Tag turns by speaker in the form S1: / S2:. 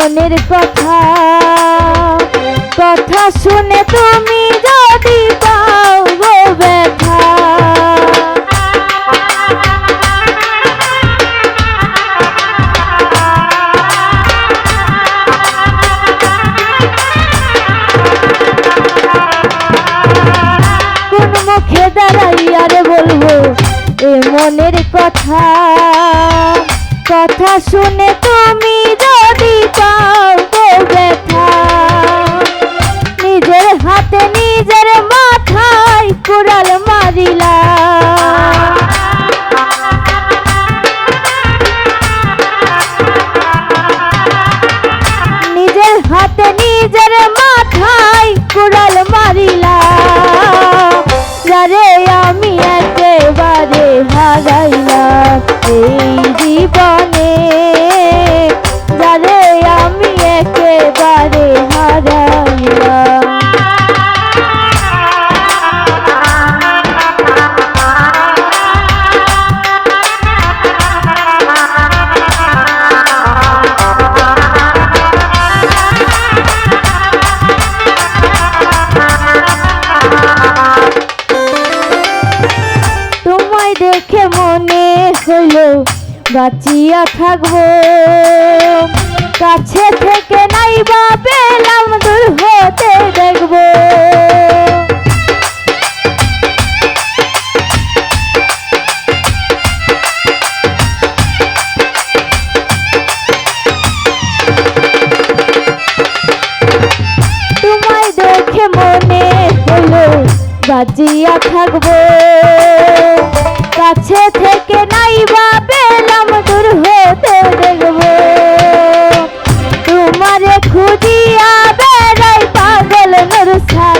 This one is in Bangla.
S1: মনের কথা কথা শুনে তুমি যদি পাও গো ব্যথা। কোন মুখে দাঁড়াইয়া রে বলব, এ মনের কথা। কথা শুনে তুমি যদি পাও ব্যথা। নিজের হাতে নিজের মাথায় কুড়াল মারিলা। তোমায় দেখে মনে হলো, বাঁচিয়া থাকব। কাছে থেকে নাই বা পেলাম, দূর হতে দেখব। দেখে মনে হলো থাকব। কাছে থেকে নাই বা পেলাম দূর হতে দেখব। তোমারে খুঁজিয়া বেড়াই পাগল নরসালা